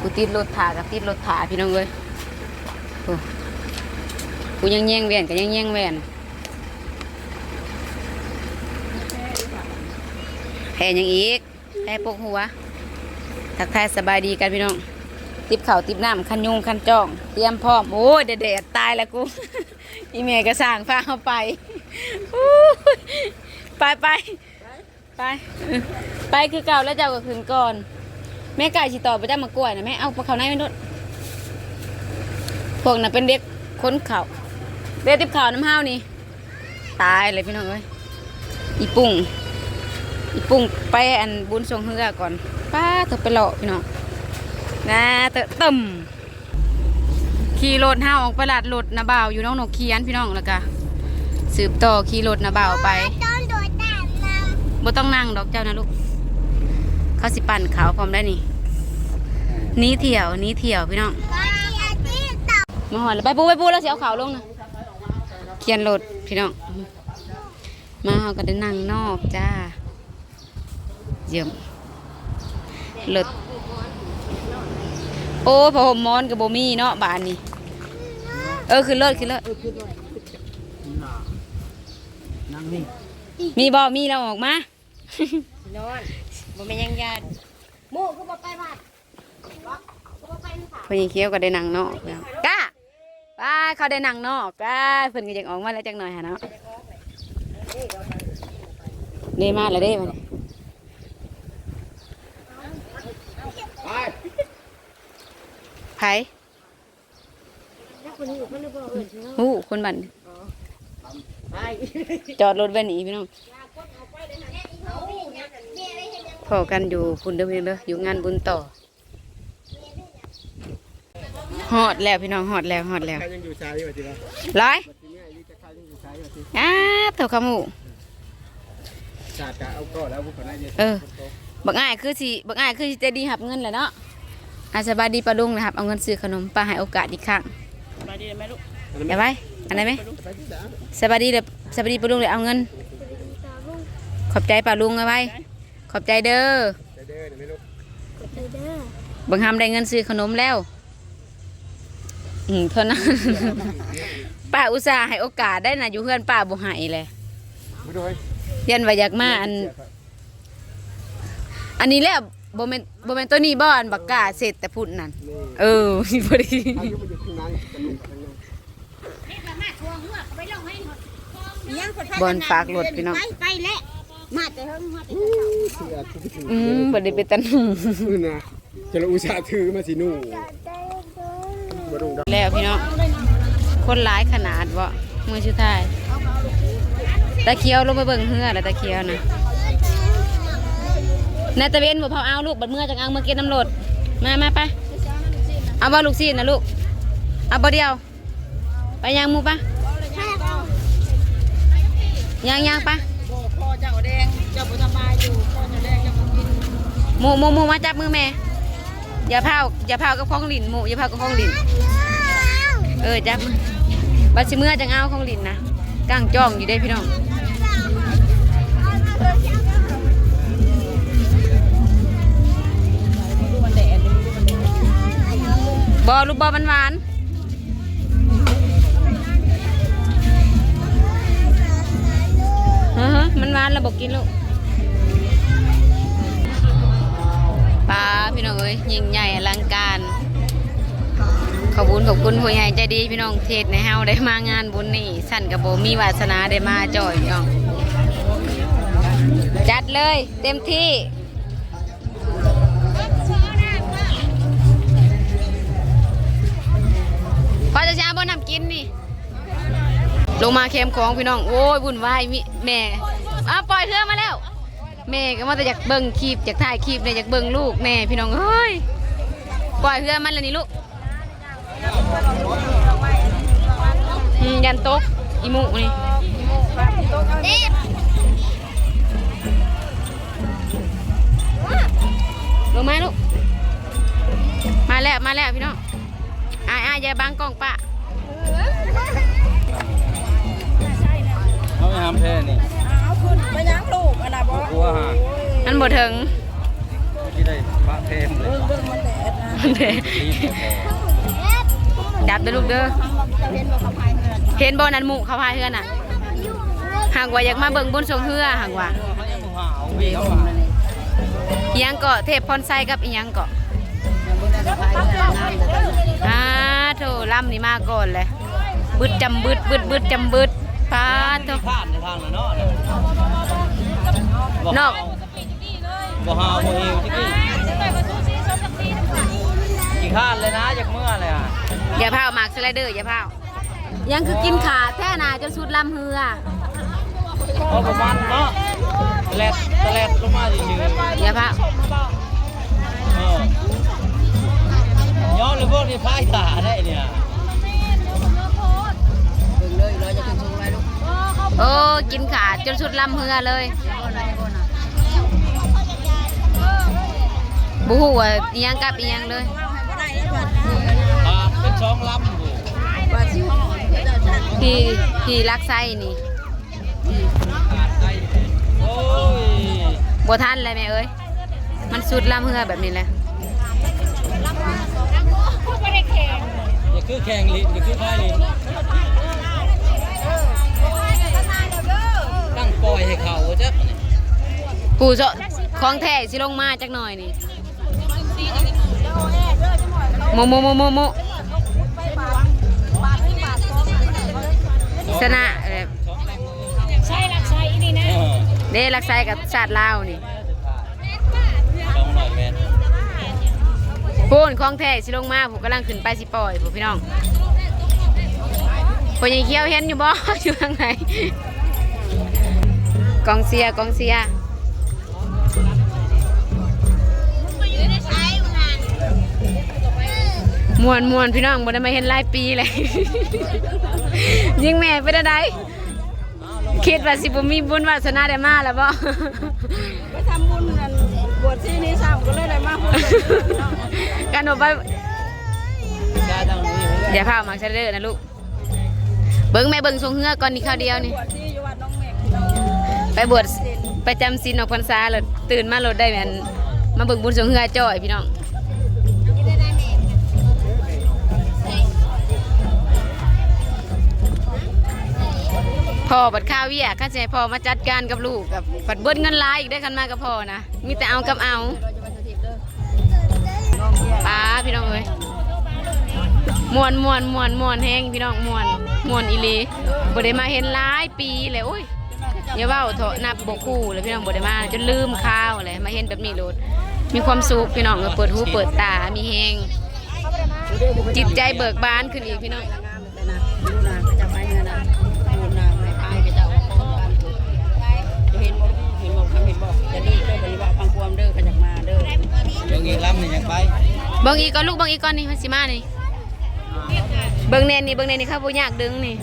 กูติดรถถากับติดรถถาพี่น้องเอ้ยกูยังแย่งแหวนกับยังแย่งแหวนแพ้หยังอีกแพ้ปกหัวทักทายสบายดีกันพี่น้อง ติบเข่าติบน้ำคันยุงคันจ้อง เตรียมพร้อม โอ้ยแดดๆตายแล้วกูอีเมย์ก็สั่งฟ้าเข้าไปไปไปไป ไปคือเก่าแล้วเจ้าก็คืนก่อน แม่ไก่สิต่อไปจ้ามากล้วยนะแม่เอาปลาเขาในไม่นุดพวกน่ะเป็นเด็กค้นเขาเด็กติบข่าวน้ำห้าวนี่ ตายเลยพี่น้องเอ้ยอีปุ่งอีปุ่งไปอันบุญทรงเฮือก่อนป้าเถอะไปเลาะพี่น้องนะเตอะตึมขี่รถห้าออกไปลาดรถนะบ่าวอยู่น้องนกเคียนพี่น้องแล้วก็สืบต่อขี่รถนะบ่าวไปต้องโดดน้ำนบ่ต้องนั่งดอกเจ้านะลูกเขาสิปั่นขาวพร้อมได้นี่ นี้เที่ยวหนี้เที่ยวพี่น้องำไปอาทิตย์ต่อมาหอนแล้วไปปูไปปูแล้วเสียวขาวลงนะเคียนรถพี่น้อง มาเฮาก็ได้นั่งนอกจ้า เยี่ยมรถโอ้พอผมมอนกับโบมี่เนาะบานนี้เออขึ้นรถขึ้นรถนั่งนี่มีบ่มีเราออกมานอนบ่แม่นยังญาติหมู่ก็บ่ไปบ้านก็บ่ไปนี่ คนยังเคี้ยวก็ได้นั่งนอกแล้วก้าไปเขาได้นั่งนอกก้าเพิ่นก็ยังออกมาแล้วจักหน่อยหะเนาะเด้มาแล้วเด้มาเนี่ยไปไผฮู้คนบันไปจอดรถไว้หนีพี่น้องพอกันอยู่พุ่นเด้อพี่น้องเด้ออยู่งานบุญต่อ ฮอดแล้วพี่น้องฮอดแล้วฮอดแล้วใครยังอยู่ชายอยู่ทีละร้อยทีนี้ไอ้นี่จะใครยังอยู่ชายอยู่ทีอ้าเถาขมูชาติกะเอาก็แล้วพวกคนนั้นยังเออบักง่ายคือสิบักง่ายคือสิจะดีหับเงินแหละเนาะอาสบายดีปลาดุงนะครับ เอาเงินซื้อขนมปลาให้โอกาสอีกครั้งไปดีไหมลูกอย่าไว้อันไหนไหมไปที่ด่าสบายดีเลยสบายดีปลาดุงเลยเอาเงิน ขอบใจปลาลุงเอาไว้ขอบใจเด้อไปเด้อเดี๋ยวไม่ลูกไปเด้อบังคับได้เงินซื้อขนมแล้ว อืมเท่านั้น ป้าอุตส่าห์ให้โอกาสได้นะอยู่เพื่อนป้าบ่ให้เลยไม่ด้วยยันว่าอยากมาอัน อันนี้แหละบ่แม่นบ่แม่นตัวนี้บ่อันบักกาเสร็จแต่พุ่นนั่นนี่เออพอดีอายุมันอยู่ที่นั้นกันลงกันลงบอลฝากรถพี่น้องไปไปแล้วมาแต่เฮิงมาแต่เสือทุกทีอืมบ่ได้ไปตันหนูนี่นะจะเราอุตส่าห์ถือมาสิหนู่มาดูด แล้วพี่น้องคนหลายขนาดบ่มือสุดท้ายตะเคียวลงไปเบิ่งเฮือแล้วตะเคียวนะนาตะเวนบ่พอเอาลูกบัดเมื่อจังเอามากินน้ำรดมามาไปเอาบ่ลูกซีนนะลูกเอาบ่เดียว ไปยังหมูปะยังยังปะพ่อเจ้าแดงเจ้าบ่สบายอยู่พ่อเจ้าแดงเจ้าบ่กินหมูหมูหมูมาจับมือแม่ อย่าเผาอย่าเผากับของหลินหมูอย่าเผากับของหลินเออจับมือบัดสิเมื่อจังเอาของหลินนะก้างจ้องอยู่ได้พี่น้องบอลูกบอมันหวานเออมันหวานแล้วบอกกินลูก ปลาพี่น้องเอ้ยยิ่งใหญ่อลังการ ขอบคุณขอบคุณผู้ใหญ่ใจดีพี่น้องเทศในเฮาได้มางานบุญนี่สั่นกับโบมีวาสนาได้มาจ่อยพี่น้อง จัดเลยเต็มที่พอจะช้าบ่นำกินนี่ ลงมาเค็มของพี่น้อง โอ้ยวุ่นวายมิแม่อ้าปล่อยเรือมาแล้ว แม่ก็มาแต่อยากเบิ่งคลิปอยากถ่ายคลิปเนี่ยอยากเบิ่งลูกแน่พี่น้องเฮ้ยปล่อยเรือมันแล้วนี่ลูกอืมยันโต๊กอีหมุนี่ลงมาลูกมาแล้วมาแล้วพี่น้องอายอายอย่าบังกล้องปะเขาไปทำแท่นี่ อันน่ะบ่กลัวฮะมันบ่ถึงที่ได้พระเพมเลยเบิ่งเบิ่งมันแดดนะเด้จับเด้อลูกเด้อเห็นบ่นั้นหมู่เขาพายเฮือนน่ะหากว่าอยากมาเบิ่งบนทรงเฮือหากว่าอิหยังเกาะเทพพรไซกับอีหยังเกาะอ่าโถล่ำนี่มาก่อนเลยบึดจำบึดบึดบึดจำบึดปาโถผ่านในทางน่ะเนาะ นอกบ่ฮาวบ่เฮวที่กี้กี่ข้านเลยนะจากเมื่อเลยอะอย่าพาวหมากสไลเดอร์อย่าพาวยังคือกินขาแท้นาจนสุดลำเฮือพอประมาณเนาะแลดตะแลดลงมาซื่ออย่าพาวๆเออย้อนเลยพวกนี้พายตาได้เนี่ยโอ้กินขาจนสุดลำเฮือเลย บูฮูว่าอีหยังกับอีหยังเลยอ่าเป็นสองลำอยู่ที่ที่รักไส้นี่โอ้ยบัทันเลยแม่เอ้ยมันสุดลำเฮือแบบนี้แหละอย่าคือแข่งลิ้นอย่าคือพายลิ้นตั้งปล่อยให้เขาจักผู้เจาะของแท้สิลงมาจักหน่อยนี่ โมโมโมโมโมชนะแบบใช่รักใช่นี่นะเออเด้รักไส้กับชาติลาวนี่สองร้อยเมตรพูนของแท้สิลงมาผมกำลังขึ้นไปสิปล่อยผมพี่น้องพอยังเคี้ยวเห็นอยู่บ่อยู่ทางไหนกองเสียกองเสีย มวนมวนพี่น้องบ่ได้มาเห็นหลายปีเลยยิงแม่เป็นอะไรคิดว่าสิบ่มีบุญวาสนาได้มาแล้วบ่ไปทำบุญกันบวชที่นี่สามก็เลยได้มาบุญกันออกไปได้ตั้งนี้เลยอย่าพามาเชเดอร์นะลูกเบิ้งแม่เบิ้งทรงเฮือก่อนนี่ข้าวเดียวนี่บวชที่อยู่วัดน้องเมฆไปบวชไปจำศีลออกพรรษาแล้วตื่นมาเราได้แมนมาเบิ่งบุญทรงเฮือจ่อยพี่น้อง พ่อบัดข้าวเวียข้าจะให้พ่อมาจัดการกับลูกกับบัดเบิ้เงินลายอีกได้คันมากับพ่อนะมีแต่เอากับเอาป้าพี่น้องเอ้ยมวนมวนมวนมวนแห้งพี่น้องมวนมวนอีลีบ่ได้มาเห็นหลายปีเลยโอ้ยอย่าว้าเถอะนับบคู่เลยพี่น้องบ่ได้มาจนลืมข้าวเลยมาเห็นแบบนี้โลดมีความสุขพี่น้องเออเปิดหูเปิดตามีแหงจิตใจเบิกบานขึ้นอีกพี่น้อง บ่คำเห็นบ่จะดื้อเด้อบริวารฟังความเด้อขยักมาเด้อยังอีกลำนี่ยังไปเบิ่งอีกก่อนลูกเบิ่งอีกก่อนนี่มันสิมานี่เบิ่งแน่นนี่เบิ่งแน่นนี่ครับบ่ยากดึงนี่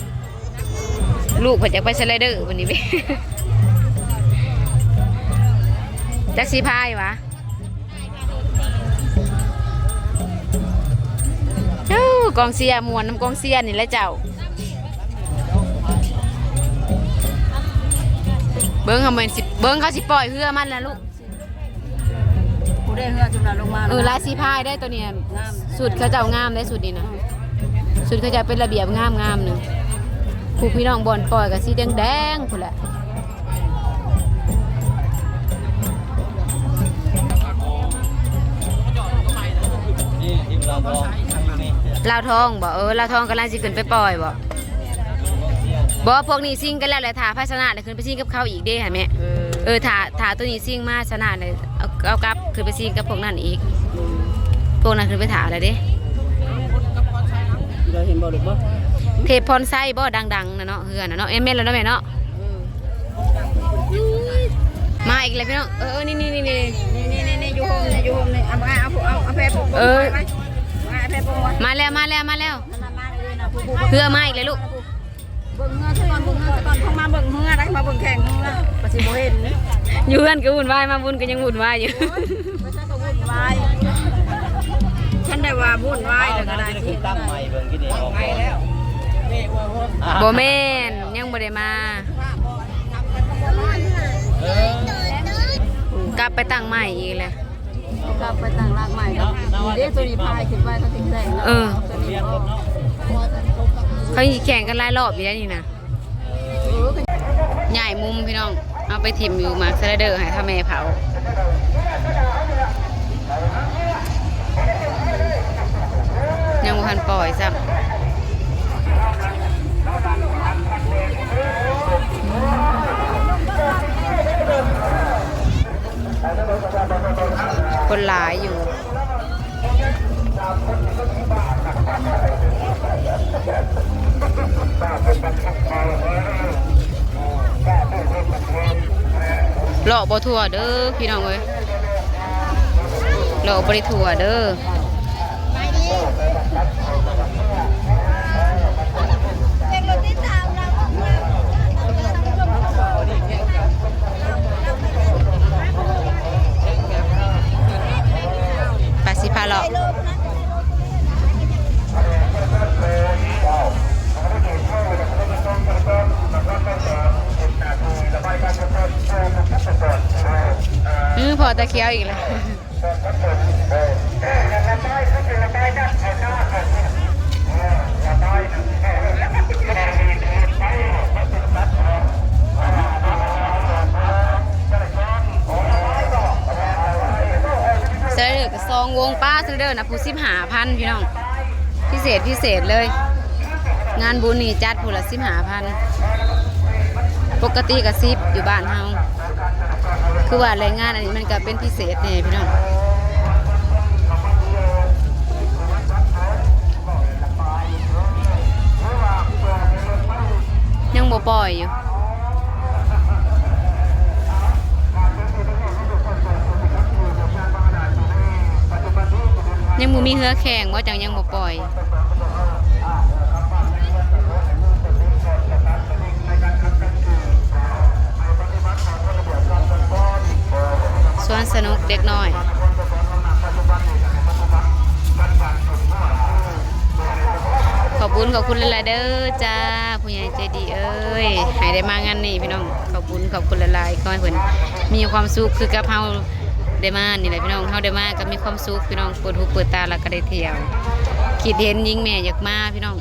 ลูกเพิ่นอยากไปสไลเดอร์วันนี้เว้ยจักสิพายวะเอ้ากองเสียมวนน้ำกองเสียนี่แหละเจ้า เบิ่งเขาเหมือนสิเบิ่งเขาสิปล่อยเฮือมันแล้วลูกผู้ได้เฮือจุฬาลงมาเออลายสีพายได้ตัวเนี้ยสุดเขาเจ้างามได้สุดนี่นะสุดเขาจะเป็นระเบียบงามงามๆหนึ่งผู้พี่น้องบอลปล่อยกับสีแดงแดงๆพุ่นแหละนี่ทีมเราพอนี่ลาวทองบอกเออลาวทองกำลังสิขึ้นไปปล่อยบอก บอกพวกนี้ซิ่งกันแล้วแหละถาภาชนะเลยขึ้นไปซิ่งกับเขาอีกเด้ค่ะแม่เออเออถาถาตัวนี้ซิ่งมาชนะเลยเอาเอากลับขึ้นไปซิ่งกับพวกนั้นอีกพวกนั้นขึ้นไปถาอะไรเด้เราเห็นบ่หรือบ่เทพพรไส้บ่ดังๆนะเนาะเฮือนนะเนาะเอ็มเมนแล้วเนาะแม่เนาะมาอีกแล้วพี่น้องเออเออนี่นี่นี่นี่นี่นี่นี่นี่อยู่โฮมนี่อยู่โฮมนี่เอาเอาเอาเอาแพร่ปุ๊บเออไปมาแพร่ปุ๊บมามาแล้วมาแล้วมาแล้วนั่นมาเลยนะปุ๊บปุ๊บเพื่อมาอีกเลยลูก เบิ่งเฮือซะก่อนเบิ่งเฮือซะก่อนเข้ามาเบิ่งเฮือได้มาเบิ่งแข่งเฮือก็สิบ่เห็นอยู่เพื่อนก็วุ่นวายมาบุญก็ยังวุ่นวายอยู่ไม่ใช่ก็วุ่นวายฉันได้ว่าวุ่นวายแล้วก็ได้ที่ที่ตั้งใหม่เบิ่งที่นี่ออกไปแล้วบ่แม่นยังบ่ได้มาเออกลับไปตั้งใหม่อีกเลยกลับไปต่างรากใหม่แล้วเด็กตัวนี้พายขึ้นไปเขาถึงได้แล้วเออตัวนี้ เรียนก็รถเนาะเขาแข่งกันหลายรอบอยู่แล้วนี่นะใหญ่มุมพี่น้อง เอาไปถิ่มอยู่มาร์คเซเดอร์ให้ท่าแม่เผายังหันปล่อยซ้ำคนหลายอยู่ เลาะ บ่ทั่วเด้อพี่น้องเอ้ยเลาะบ่ได้ทั่วเด้อไปสิพาเลาะอือพอตะเคียวอีกแล้ว เซ องวงป้าซเลอร์นะผู้สิบหาพันพี่น้อง พิเศษพิเศษเลย งานบุญนี่จัดผู้ละสิบหาพันปกติกับซิบอยู่บ้านเฮาคือว่าแรงงานอันนี้มันก็เป็นพิเศษเนี่ยพี่น้องยังบ่ปล่อยอยู่ ยังบ่มีเหือแข่งว่าจังยังบ่ปล่อยสวนสนุกเด็กน้อยขอบคุณขอบคุณหลายๆเด้อจ้าผู้ใหญ่ใจดีเอ้ยให้ได้มางานนี่พี่น้องขอบคุณขอบคุณหลายๆขอให้เพิ่นมีความสุขคือกับเฮา ได้มานี่แหละพี่น้องเฮาได้มาก็มีความสุขพี่น้องเปิดหูเปิดตาแล้วก็ได้เที่ยว คิดเห็นยิงแม่อยากมาพี่น้อง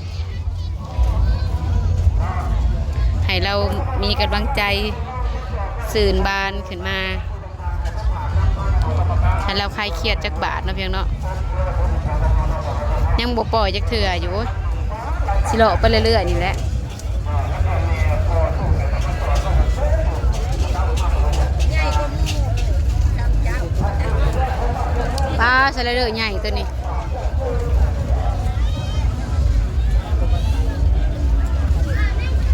ให้เรามีกำลังใจสื่นบานขึ้นมาให้เราคลายเครียดจากบาทนะเพียงเนาะยังบ่ปล่อยจากเถื่ออยู่สิเลาะไปเรื่อยๆนี่แหละ ปลา สไลเดอร์ใหญ่ตัวนี้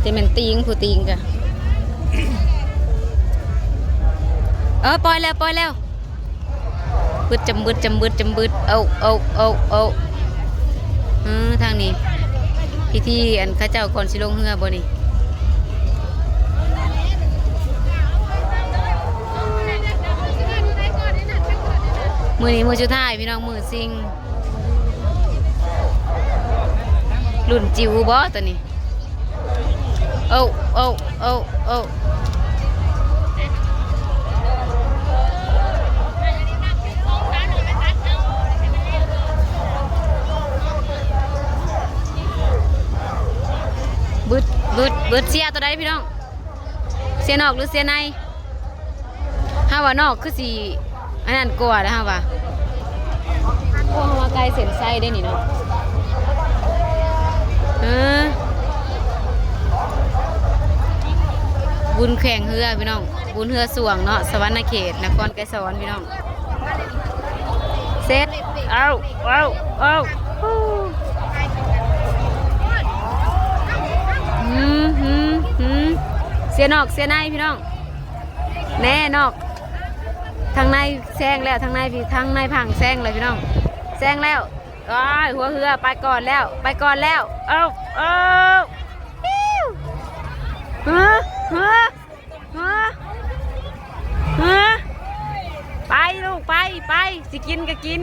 จะเป็นตีงผู้ตีงกะเออปล่อยแล้วปล่อยแล้วบึดจำบึดจำบึดจำบึดเอาเอาเอาเอาเออทางนี้พิธีอันข้าเจ้าก่อนสิลงเรือบ่นี่ มือนี้มือชุดท้ายพี่น้องมือซิงรุ่นจิ๋วบ่ตัวนี้โอ้โอ้โอ้โอ้บึดบึดบึดเสียตัวใดพี่น้อง เสียนอกหรือเสียในห้าว่านอกคือสี อันนั้นกลัวแล้วห้าว่าโอ้มาไกลเส้นไส้ได้นี่เนาะเออบุญแข่งเรือพี่น้อง บุญเรือสวงเนาะสวรรณเขตนครไกรสวรรค์พี่น้องเสร็จเอาเอาเอาฮู้หืมหืมหืมเสียนอกเสียในพี่น้อง แน่นอก ทางในแซงแล้วทางในพี่ทางในพังแซงเลยพี่น้องแซงแล้วอ้ายหัวเรือไปก่อนแล้ว ไปก่อนแล้วเอาเอาฮิ้วฮะฮะฮะฮะไปลูกไปไปสิกินก็กิน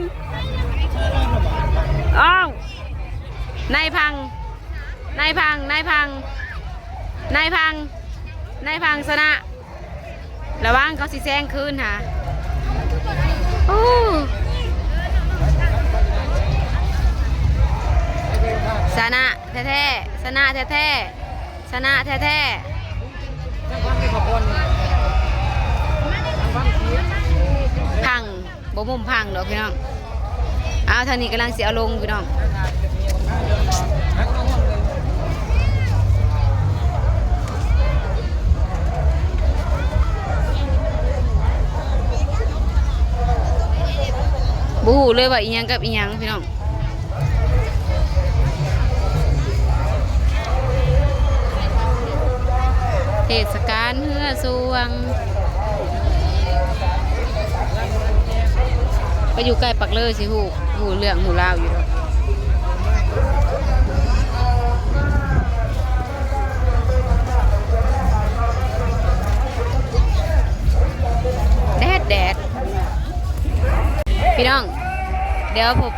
อ้าวนายพังนายพังนายพังนายพังนายพังชนะระวังเขาสิแซงคืนค่ะ สนะแท้ๆสนะแท้ๆสนะแท้ๆพังบ่มุมพังดอกพี่น้อง เอาทางนี้กำลังเสียลงพี่น้อง บูฮูเลยว่าอีหยังกับอีหยังพี่น้องเทศกาลเฮือสวงไปอยู่ใกล้ปักเลยสิฮู้ฮู้เรื่องฮู้ราวอยู่ดอกแดดแดดพี่น้อง ดี๋ยวผม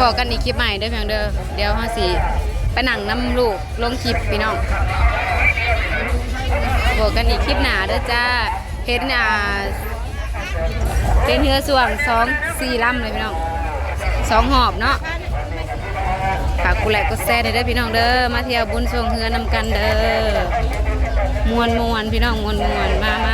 พอๆกันอีกคลิปใหม่ด้อเพียงเด้อเดี๋ยวห้าสีไปหนังน้ำลูกลงคลิปพี่น้องพอกันอีกคลิปหนาเด้อจ้าเห็นอ่าเป็นเรือส่วงสองสี่ลำเลยพี่น้องสองหอบเนาะฝากกูแหลกก็แซ่เด้อพี่น้องเด้อมาเที่ยวบุญส่วงเฮือนำกันเด้อ มวนมวนพี่น้องมวนมวนมามา